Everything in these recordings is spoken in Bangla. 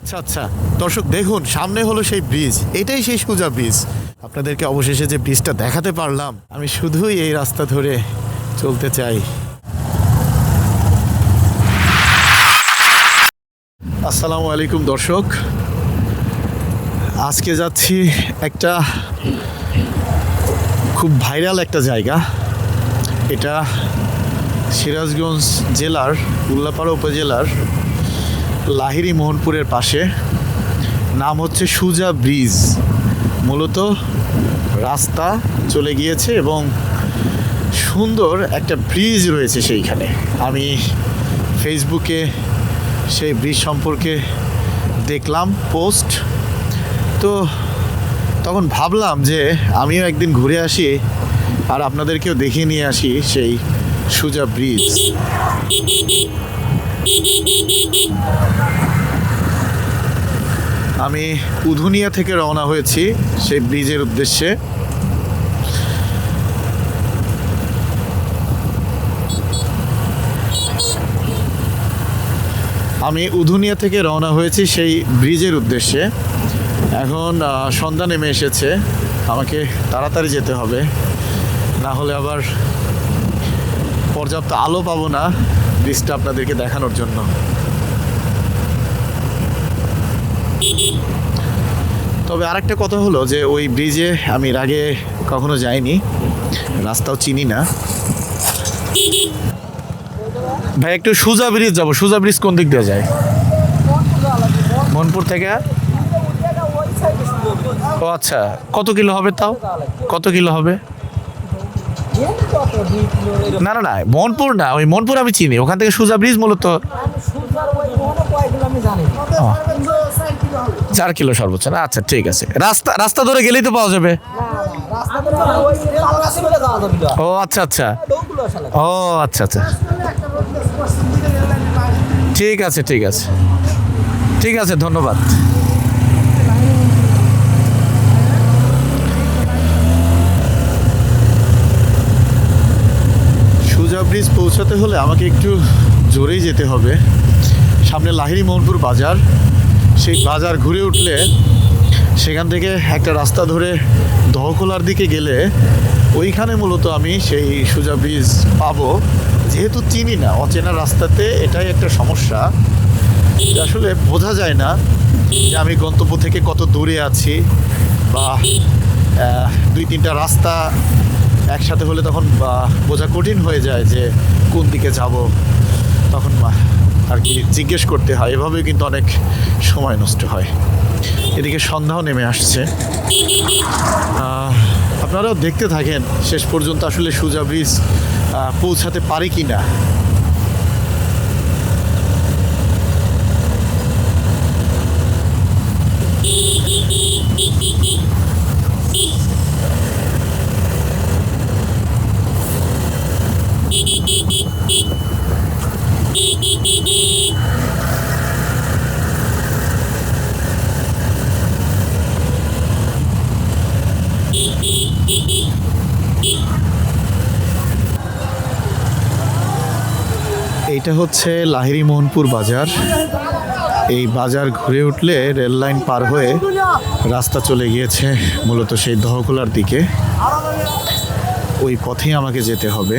আচ্ছা আচ্ছা। দর্শক, দেখুন, সামনে হলো সেই ব্রিজ এটাই সেই ব্রিজ আপনাদেরকে অবশেষে যে ব্রিজটা দেখাতে পারলাম, আমি শুধুই এই রাস্তা ধরে চলতে চাই। আসসালামু আলাইকুম, দর্শক। আজকে যাচ্ছি একটা খুব ভাইরাল একটা জায়গা। এটা সিরাজগঞ্জ জেলার, উল্লাপাড়া উপজেলার লাহিরি মোহনপুরের পাশে। নাম হচ্ছে সুজা ব্রিজ। মূলত রাস্তা চলে গিয়েছে এবং সুন্দর একটা ব্রিজ রয়েছে সেইখানে। আমি ফেসবুকে সেই ব্রিজ সম্পর্কে দেখলাম পোস্ট। তো তখন ভাবলাম যে আমিও একদিন ঘুরে আসি আর আপনাদেরকেও দেখিয়ে নিয়ে আসি সেই সুজা ব্রিজ। আমি উধুনিয়া থেকে রওনা হয়েছি সেই ব্রিজের উদ্দেশ্যে। আমি উধুনিয়া থেকে রওনা হয়েছি সেই ব্রিজের উদ্দেশ্যে। এখন সন্ধ্যা নেমে এসেছে। আমাকে তাড়াতাড়ি যেতে হবে। না হলে আবার পর্যাপ্ত আলো পাবো না। ব্রিজটা আপনাদেরকে দেখানোর জন্য। তবে আরেকটা কথা হলো যে, ওই ব্রিজে আমি এর আগে কখনো যাইনি। রাস্তাও চিনি না। ভাই, একটু সুজা ব্রিজ যাব। সুজা ব্রিজ কোন দিক দিয়ে যায়? মনপুর থেকে? ও আচ্ছা কত কিলো হবে তাও? কত কিলো হবে? না না না মনপুর না, ওই মনপুর আমি চিনি। ওখান থেকে সুজা ব্রিজ মূলত চার কিলো সর্বোচ্চ না? আচ্ছা ঠিক আছে। রাস্তা রাস্তা ধরে গেলেই তো পাওয়া যাবে। ও আচ্ছা আচ্ছা। ও আচ্ছা আচ্ছা। ঠিক আছে ঠিক আছে। ঠিক আছে, ধন্যবাদ সুজা ব্রিজ পৌঁছাতে হলে আমাকে একটু জোরেই যেতে হবে। সামনে লাহিরি মোহনপুর বাজার। সেই বাজার ঘুরে উঠলে সেখান থেকে একটা রাস্তা ধরে দহকোলার দিকে গেলে ওইখানে মূলত আমি সেই সুজা ব্রিজ পাবো। যেহেতু চিনি না, অচেনা রাস্তাতে এটাই একটা সমস্যা। আসলে বোঝা যায় না যে আমি গন্তব্য থেকে কত দূরে আছি বা দুই তিনটা রাস্তা একসাথে হলে তখন বোঝা কঠিন হয়ে যায় যে কোন দিকে যাব। তখন আর কি জিজ্ঞেস করতে হয়। এভাবে কিন্তু অনেক সময় নষ্ট হয়। এদিকে সন্ধ্যাও নেমে আসছে। আপনারাও দেখতে থাকেন শেষ পর্যন্ত আসলে সুজা ব্রিজ পৌঁছাতে পারে কি না এইটা হচ্ছে লাহিরি মোহনপুর বাজার। এই বাজার ঘুরে উঠলে রেল লাইন পার হয়ে রাস্তা চলে গিয়েছে মূলত সেই দহকোলার দিকে। ওই পথেই আমাকে যেতে হবে।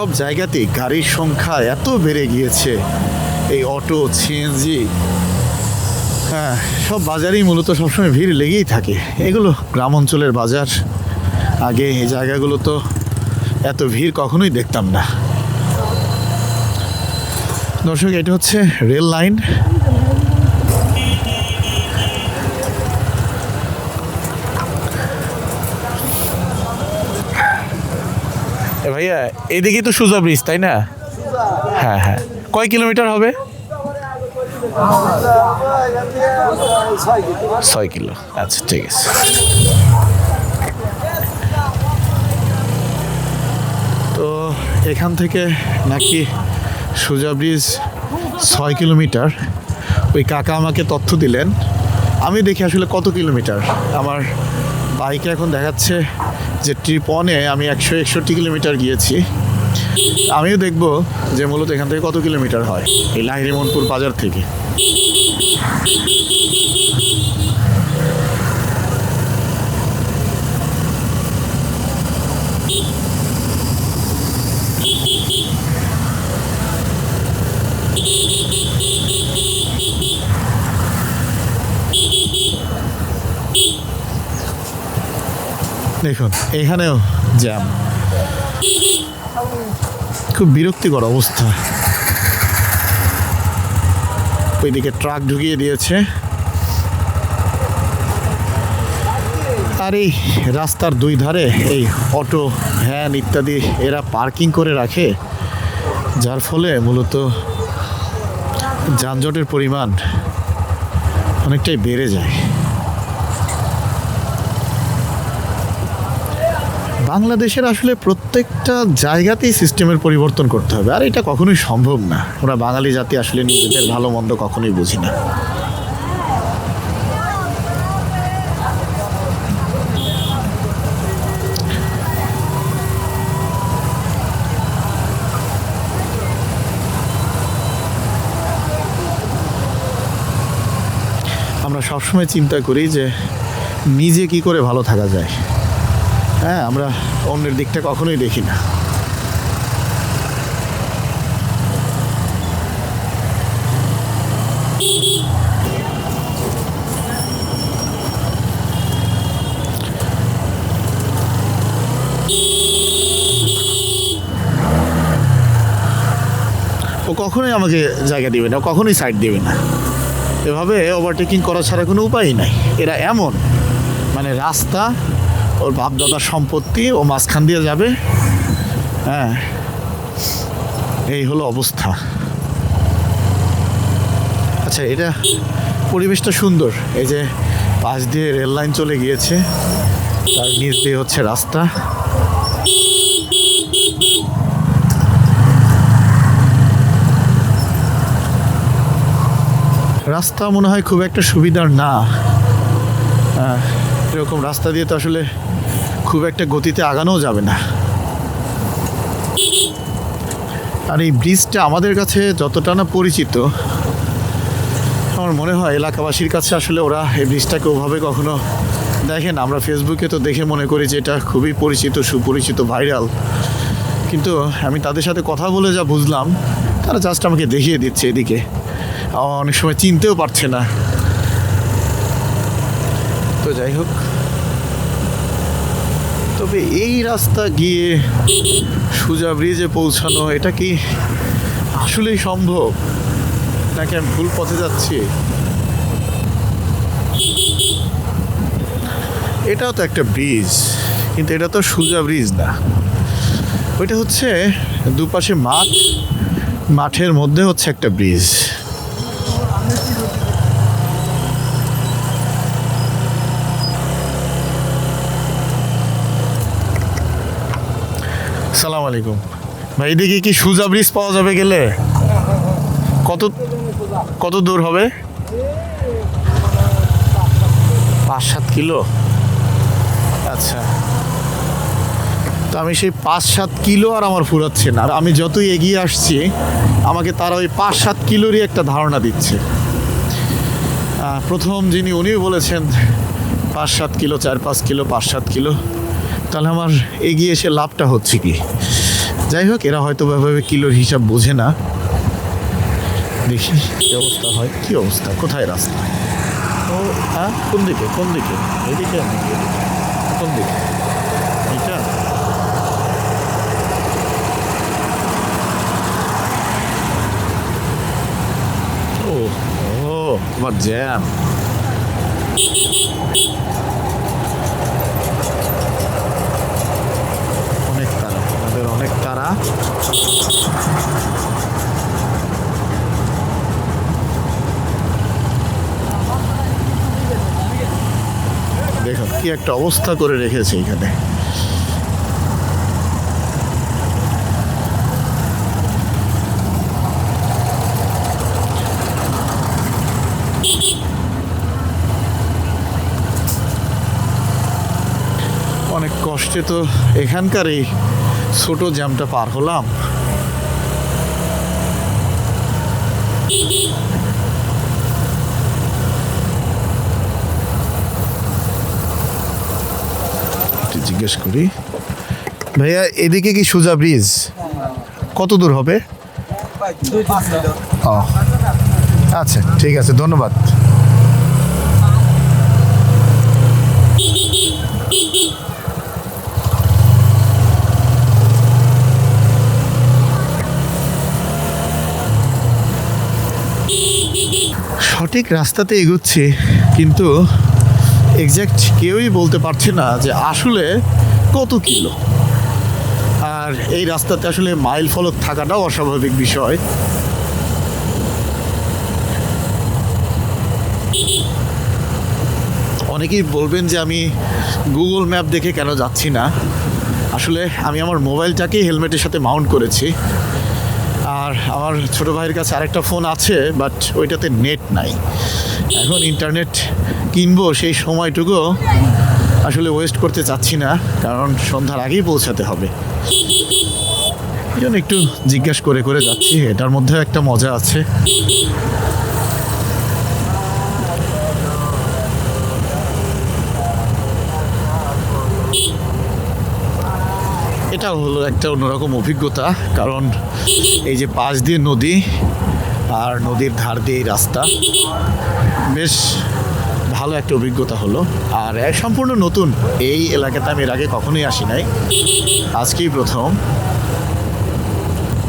সব জায়গাতেই গাড়ির সংখ্যা এত বেড়ে গিয়েছে। এই অটো সিএনজি হ্যাঁ সব বাজারেই মূলত সবসময় ভিড় লেগেই থাকে। এগুলো গ্রাম অঞ্চলের বাজার। আগে এই জায়গাগুলো তো এত ভিড় কখনোই দেখতাম না। দর্শক, এটা হচ্ছে রেল লাইন। ভাইয়া, এদিকে তো সুজা ব্রিজ তাই না? হ্যাঁ হ্যাঁ। কয় কিলোমিটার হবে? ছয় কিলো। আচ্ছা ঠিক আছে। তো এখান থেকে নাকি সোজা ব্রিজ ছয় কিলোমিটার। ওই কাকা আমাকে তথ্য দিলেন। আমি দেখি আসলে কত কিলোমিটার। আমার বাইকে এখন দেখাচ্ছে যে ট্রিপ অনে আমি একশো একষট্টি কিলোমিটার গিয়েছি। আমিও দেখব যে মূলত এখান থেকে কত কিলোমিটার হয় এই লাহিরিমনপুর বাজার থেকে। দেখুন এখানেও জ্যাম। খুব বিরক্তিকর অবস্থা। ওইদিকে ট্রাক ঢুকিয়ে দিয়েছে। আর এই রাস্তার দুই ধারে এই অটো ভ্যান ইত্যাদি এরা পার্কিং করে রাখে যার ফলে মূলত যানজটের পরিমাণ অনেকটাই বেড়ে যায়। বাংলাদেশের আসলে প্রত্যেকটা জায়গাতেই সিস্টেমের পরিবর্তন করতে হবে। আর এটা কখনোই সম্ভব না। আমরা বাঙালি জাতি আসলে নিজেদের ভালো মন্দ কখনোই বুঝি না। আমরা সবসময় চিন্তা করি যে নিজে কি করে ভালো থাকা যায়। হ্যাঁ আমরা অন্যের দিকটা কখনোই দেখি না। ও কখনোই আমাকে জায়গা দেবে না কখনোই সাইড দেবে না। এভাবে ওভারটেকিং করা ছাড়া কোনো উপায়ই নাই। এরা এমন মানে রাস্তা ওর বাপ দাদার সম্পত্তি ও মাঝখান দিয়ে যাবে। হ্যাঁ এই হলো অবস্থা। আচ্ছা এটা পরিবেশটা সুন্দর। এই যে পাশ দিয়ে রেল লাইন চলে গিয়েছে, তার নিচ দিয়ে হচ্ছে রাস্তা। রাস্তা মনে হয় খুব একটা সুবিধার না। হ্যাঁ। এরকম রাস্তা দিয়ে তো আসলে খুব একটা গতিতে আগানোও যাবে না। আর এই ব্রিজটা আমাদের কাছে যতটা না পরিচিত, আমার মনে হয় এলাকাবাসীর কাছে আসলে ওরা এই ব্রিজটাকে ওভাবে কখনো দেখেন আমরা ফেসবুকে তো দেখে মনে করি যে এটা খুবই পরিচিত, সুপরিচিত, ভাইরাল। কিন্তু আমি তাদের সাথে কথা বলে যা বুঝলাম, তারা জাস্ট আমাকে দেখিয়ে দিচ্ছে এদিকে। অনেক সময় চিনতেও পারছে না। তো যাই হোক তবে এই রাস্তা গিয়ে সুজা ব্রিজে পৌঁছানো, এটা কি আসলেই সম্ভব? নাকি আমি ভুল পথে যাচ্ছি? এটাও তো একটা ব্রিজ, কিন্তু এটা তো সুজা ব্রিজ না। ওইটা হচ্ছে দুপাশে মাঠ, মাঠের মধ্যে হচ্ছে একটা ব্রিজ। আলাইকুম। ভাই এদিকে কি সুজা ব্রিজ পাওয়া যাবে গেলে? কত কত দূর হবে? পাঁচ সাত কিলো। আচ্ছা। তো আমি সেই পাঁচ সাত কিলো আর আমার ফুরাচ্ছে না। আর আমি যতই এগিয়ে আসছি আমাকে তারা ওই পাঁচ সাত কিলোরই একটা ধারণা দিচ্ছে। প্রথম যিনি উনিও বলেছেন পাঁচ সাত কিলো চার পাঁচ কিলো পাঁচ সাত কিলো। তাহলে আমার এগিয়ে এসে লাভটা হচ্ছে কি? যাই হোক, এরা হয়তো ভাবে কিলোর হিসাব বোঝে না। দেখি, কি অবস্থা হয়? কি অবস্থা? কোথায় রাস্তা? ও হ্যাঁ? কোন দিকে? কোন দিকে? এদিকে? কোন দিকে? এটা ও ও, তোমার জ্যাম অনেক তারা আমাদের অনেক তারা দেখো কি একটা অবস্থা করে রেখেছে এখানে। অনেক কষ্টে তো এখানকার এই ছোট জ্যামটা পার হলাম। জিজ্ঞেস করি ভাইয়া এদিকে কি সোজা ব্রিজ কত দূর হবে? আচ্ছা ঠিক আছে ধন্যবাদ। সঠিক রাস্তাতে এগোচ্ছি, কিন্তু এক্স্যাক্ট কেউই বলতে পারছে না যে আসলে কত কিলো। আর এই রাস্তাতে আসলে মাইল ফলক থাকাটাও অস্বাভাবিক বিষয়। অনেকেই বলবেন যে আমি গুগল ম্যাপ দেখে কেন যাচ্ছি না। আসলে আমি আমার মোবাইলটাকেই হেলমেটের সাথে মাউন্ট করেছি। আর আমার ছোটো ভাইয়ের কাছে আরেকটা ফোন আছে বাট ওইটাতে নেট নাই। এখন ইন্টারনেট কিনবো সেই সময়টুকু আসলে ওয়েস্ট করতে চাচ্ছি না, কারণ সন্ধ্যার আগেই পৌঁছাতে হবে। জন্য একটু জিজ্ঞাসা করে করে যাচ্ছি, এটার মধ্যে একটা মজা আছে। এটা হলো একটা অন্যরকম অভিজ্ঞতা, কারণ এই যে পাশ দিয়ে নদী আর নদীর ধার দিয়ে রাস্তা, বেশ ভালো একটা অভিজ্ঞতা হলো। আর সম্পূর্ণ নতুন, এই এলাকাতে আমি এর আগে কখনোই আসি নাই। আজকেই প্রথম।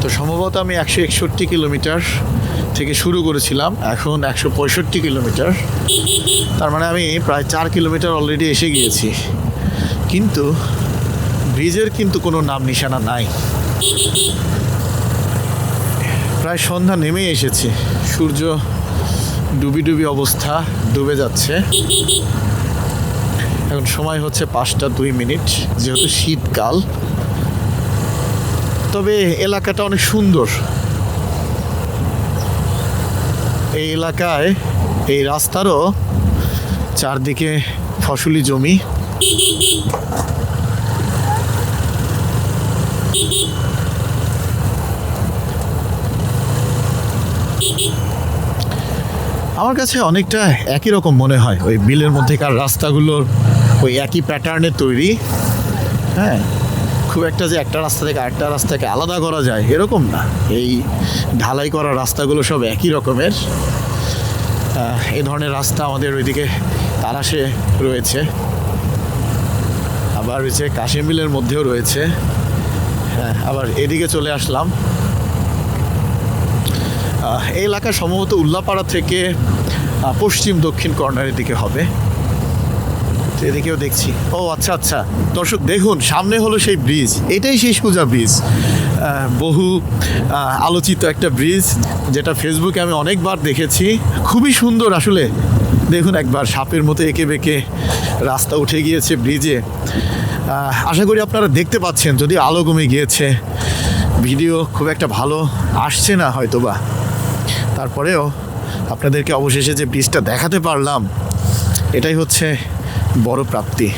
তো সম্ভবত আমি একশো একষট্টি কিলোমিটার থেকে শুরু করেছিলাম, এখন একশো পঁয়ষট্টি কিলোমিটার। তার মানে আমি প্রায় চার কিলোমিটার অলরেডি এসে গিয়েছি। কিন্তু ব্রিজের কিন্তু কোনো নাম নিশানা নাই। প্রায় সন্ধ্যা নেমে এসেছে। সূর্য ডুবি ডুবি অবস্থা ডুবে যাচ্ছে। এখন সময় হচ্ছে পাঁচটা দুই মিনিট, যেহেতু শীতকাল। তবে এলাকাটা অনেক সুন্দর। এই এলাকায় এই রাস্তারও চারদিকে ফসলি জমি। আমার কাছে অনেকটা একই রকম মনে হয়। ওই বিলের মধ্যেকার রাস্তাগুলোর ওই একই প্যাটার্নে তৈরি। হ্যাঁ খুব একটা যে একটা রাস্তা থেকে আরেকটা রাস্তাকে আলাদা করা যায় এরকম না। এই ঢালাই করা রাস্তাগুলো সব একই রকমের। এই ধরনের রাস্তা আমাদের ওইদিকে তারাশে রয়েছে। আবার রয়েছে কাশিমিলের মধ্যেও রয়েছে। হ্যাঁ আবার এদিকে চলে আসলাম। এই এলাকা সম্ভবত উল্লাপাড়া থেকে পশ্চিম দক্ষিণ কর্নারের দিকে হবে। এদিকেও দেখছি। ও আচ্ছা আচ্ছা। দর্শক, দেখুন, সামনে হলো সেই ব্রিজ। এটাই সেই সুজা ব্রিজ। বহু আলোচিত একটা ব্রিজ, যেটা ফেসবুকে আমি অনেকবার দেখেছি। খুবই সুন্দর আসলে। দেখুন, একবার সাপের মতো এঁকে বেঁকে রাস্তা উঠে গিয়েছে ব্রিজে। আশা করি আপনারা দেখতে পাচ্ছেন যদি আলো কমে গিয়েছে। ভিডিও খুব একটা ভালো আসছে না হয়তো বা তারপরেও আপনাদেরকে অবশেষে যে ব্রিজটা দেখাতে পারলাম, এটাই হচ্ছে বড় প্রাপ্তি।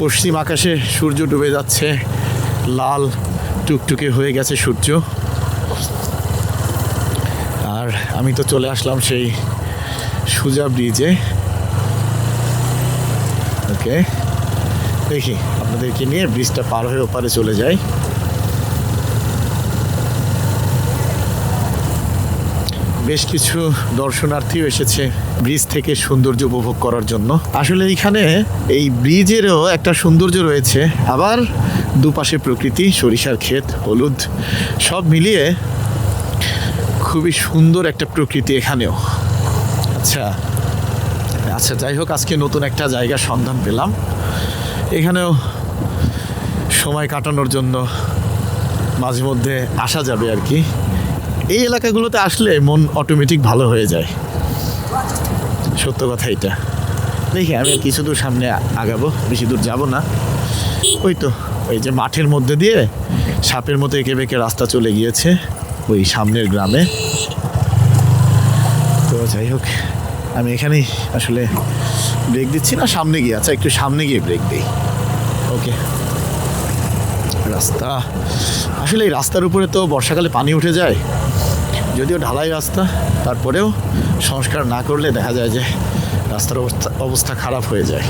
পশ্চিম আকাশে সূর্য ডুবে যাচ্ছে, লাল টুকটুকে হয়ে গেছে সূর্য। আর আমি তো চলে আসলাম সেই সুজা ব্রিজে ওকে দেখি আপনাদেরকে নিয়ে ব্রিজটা পার হয়ে ওপারে চলে যাই। বেশ কিছু দর্শনার্থীও এসেছে ব্রিজ থেকে সৌন্দর্য উপভোগ করার জন্য। আসলে এইখানে এই ব্রিজেরও একটা সৌন্দর্য রয়েছে। আবার দুপাশে প্রকৃতি, সরিষার ক্ষেত, হলুদ, সব মিলিয়ে খুবই সুন্দর একটা প্রকৃতি এখানেও। আচ্ছা আচ্ছা যাই হোক, আজকে নতুন একটা জায়গার সন্ধান পেলাম। এখানেও সময় কাটানোর জন্য মাঝে মধ্যে আসা যাবে আর কি। এই এলাকাগুলোতে আসলে মন অটোমেটিক ভালো হয়ে যায়। সত্য কথা এটা। দেখি, আমি কিছু দূর সামনে আগাবো, বেশি দূর যাব না। ওই তো, ওই যে মাঠের মধ্যে দিয়ে সাপের মতো এঁকে বেঁকে রাস্তা চলে গিয়েছে, ওই সামনের গ্রামে। তো যাই হোক, আমি এখানেই আসলে ব্রেক দিচ্ছি না, সামনে গিয়ে আচ্ছা একটু সামনে গিয়ে ব্রেক দিই। ওকে রাস্তা। আসলে এই রাস্তার উপরে তো বর্ষাকালে পানি উঠে যায়। যদিও ঢালাই রাস্তা, তারপরেও সংস্কার না করলে দেখা যায় যে রাস্তার অবস্থা অবস্থা খারাপ হয়ে যায়।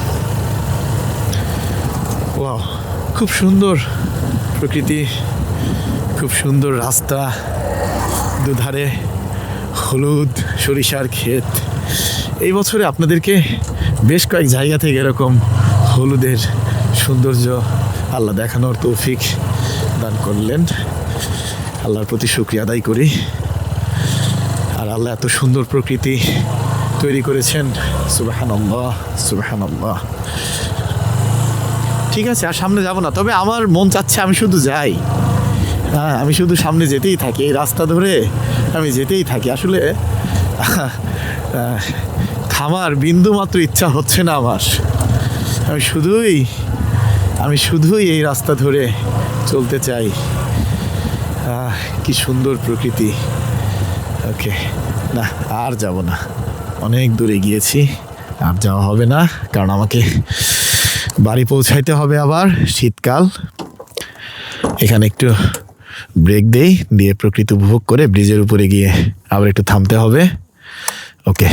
ওয়াও, খুব সুন্দর প্রকৃতি, খুব সুন্দর রাস্তা, দুধারে হলুদ, সরিষার ক্ষেত। এই বছরে আপনাদেরকে বেশ কয়েক জায়গা থেকে এরকম হলুদের সৌন্দর্য আল্লাহ দেখানোর তৌফিক দান করলেন। আল্লাহর প্রতি শুক্রিয়া আদায় করি। আর আল্লাহ এত সুন্দর প্রকৃতি তৈরি করেছেন। সুবাহান আল্লাহ সুবাহান আল্লাহ ঠিক আছে, আর সামনে যাব না, তবে আমার মন চাচ্ছে আমি শুধু যাই। হ্যাঁ আমি শুধু সামনে যেতেই থাকি, এই রাস্তা ধরে আমি যেতেই থাকি। আসলে থামার বিন্দু মাত্র ইচ্ছা হচ্ছে না আমার। আমি শুধুই আমি শুধুই এই রাস্তা ধরে চলতে চাই। কি সুন্দর প্রকৃতি। ওকে। না, আর যাব না। অনেক দূরে গিয়েছি, আর যাওয়া হবে না, কারণ আমাকে বাড়ি পৌঁছাইতে হবে আবার শীতকাল। এখানে একটু ব্রেক দেই, দিয়ে প্রকৃতি উপভোগ করে ব্রিজের উপরে গিয়ে আবার একটু থামতে হবে। ওকে।